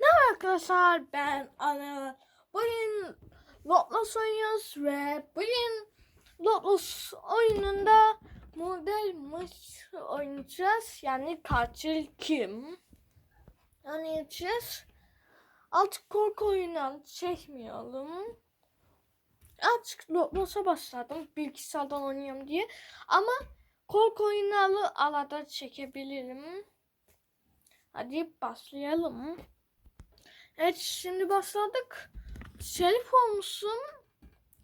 Merhaba arkadaşlar ben Anıl. Bugün Lotlos oynuyoruz ve bugün Lotlos oyununda model maç oynayacağız. Yani katil kim? Oynayacağız. Artık korku oyunu çekmiyorum. Artık Lotlos'a başladım bilgisayardan oynuyorum diye. Ama korku oyunları arada çekebilirim. Hadi başlayalım. Evet şimdi başladık. Şerif olmuşsun.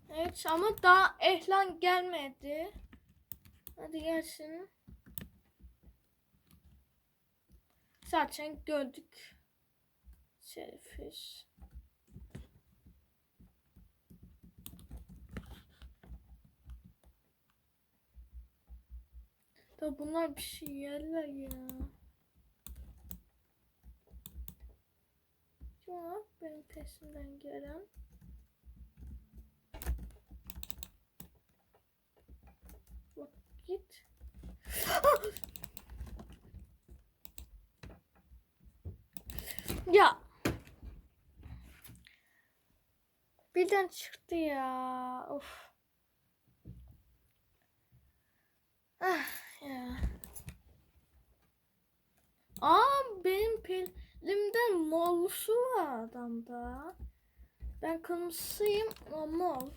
Evet ama daha ehlan gelmedi. Hadi gelsin. Zaten gördük. Şerifiz. Da bunlar bir şey yerler ya. Yok benim peşimden gelen. Bak git. ya. Birden çıktı ya. Of. Ah ya. Aa benim pelimden mollusu var adamda. Ben kırmızıyım o mol.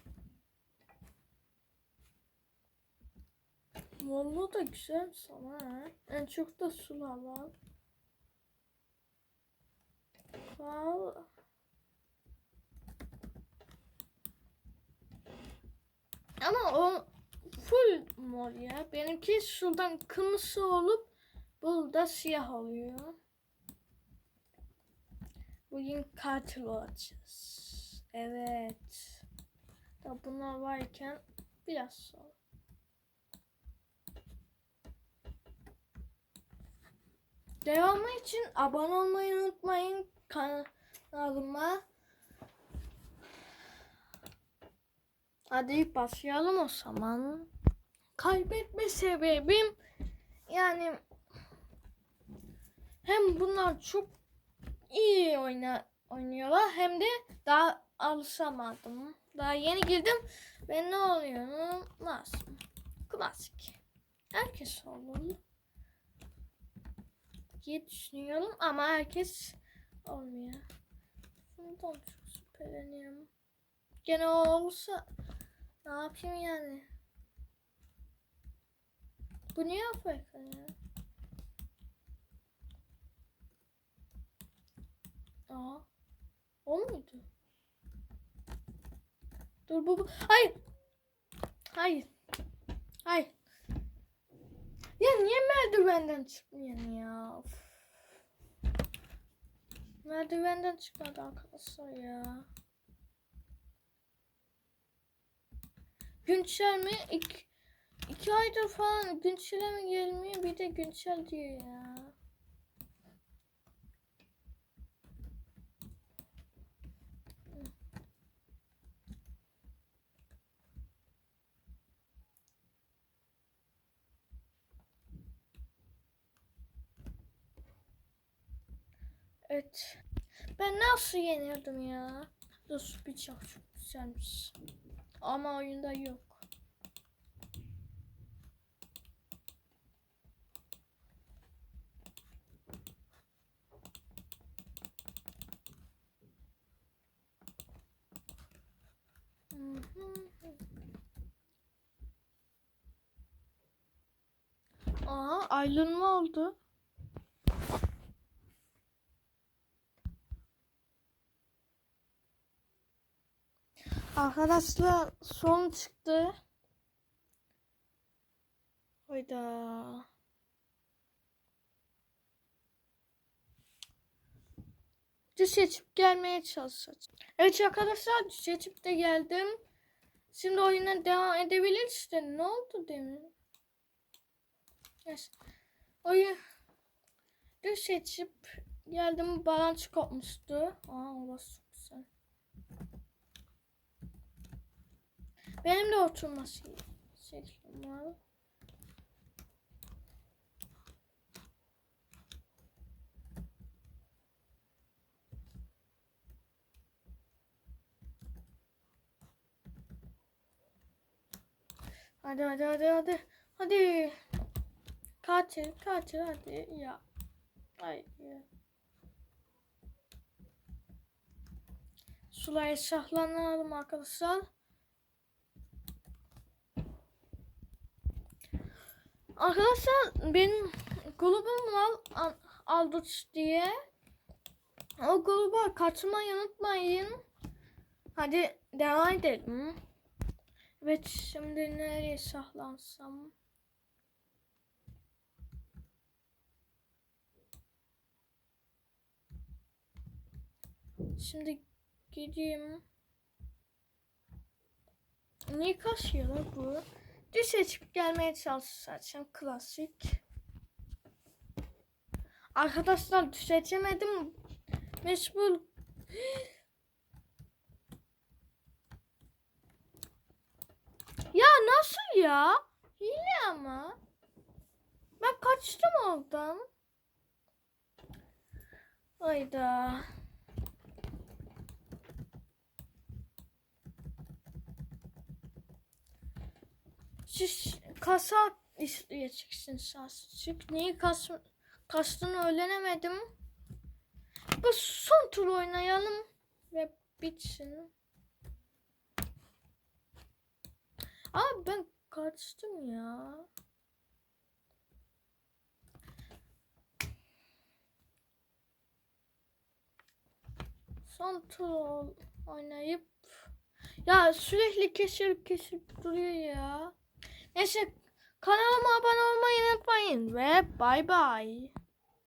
Mollu da güzel sana. En çok da sula var. Val. Ama o full mor ya. Benimki şuradan kırmızı olup burada siyah oluyor. Bugün katil olacağız. Evet. Da bunlar varken biraz sonra. Devamı için abone olmayı unutmayın kanalıma. Hadi başlayalım o zaman. Kaybetme sebebim yani hem bunlar çok iyi oyna, oynuyorlar hem de daha alışamadım. Daha yeni girdim ve ne oluyor? Nasıl? Klasik. Herkes olur diye düşünüyorum ama herkes olmuyor. Bundan çok şüpheleniyorum. Gene olsa ne yapayım yani? Bu niye Afrika ya? Aa. O muydu? Dur bu, bu. Hayır. Hayır. Hayır. Ya niye merdivenden çıkmıyorsun ya? Of. Merdivenden çıkmadı arkadaşlar ya. Güncel mi? İki, iki aydır falan güncele mi gelmiyor? Bir de güncel diyor ya. Evet. Ben nasıl yenirdim ya? Dur bir çok güzelmiş. Ama oyunda yok. Aa ayrılma oldu. Arkadaşlar son çıktı. Hayda. Düş seçip gelmeye çalışacağım. Evet arkadaşlar düş seçip de geldim. Şimdi oyuna devam edebilir işte. Ne oldu demin? Yes. Oyun düş seçip geldim. Balans kopmuştu. Aa orası Benim de oturması şey, şeklim var. Hadi hadi hadi hadi. Hadi. Katil katil hadi ya. Ay. ya. Sulayı şahlanalım arkadaşlar. Arkadaşlar benim grubum var Al- Alduç diye. O gruba katılmayı unutmayın. Hadi devam edelim. Evet şimdi nereye saklansam? Şimdi gideyim. Niye kasıyor lan bu? Düz seçip gelmeye çalışacağım. Klasik. Arkadaşlar düz seçemedim. Meşgul. Ya nasıl ya? Hile ama. Ben kaçtım oradan. Hayda. Siz kasa isteyeceksiniz azıcık. Neyi kas, kastığını öğrenemedim. Bu son tur oynayalım ve bitsin. Aa ben kaçtım ya. Son tur oynayıp ya sürekli kesip kesip duruyor ya. Neyse kanalıma abone olmayı unutmayın ve bay bay.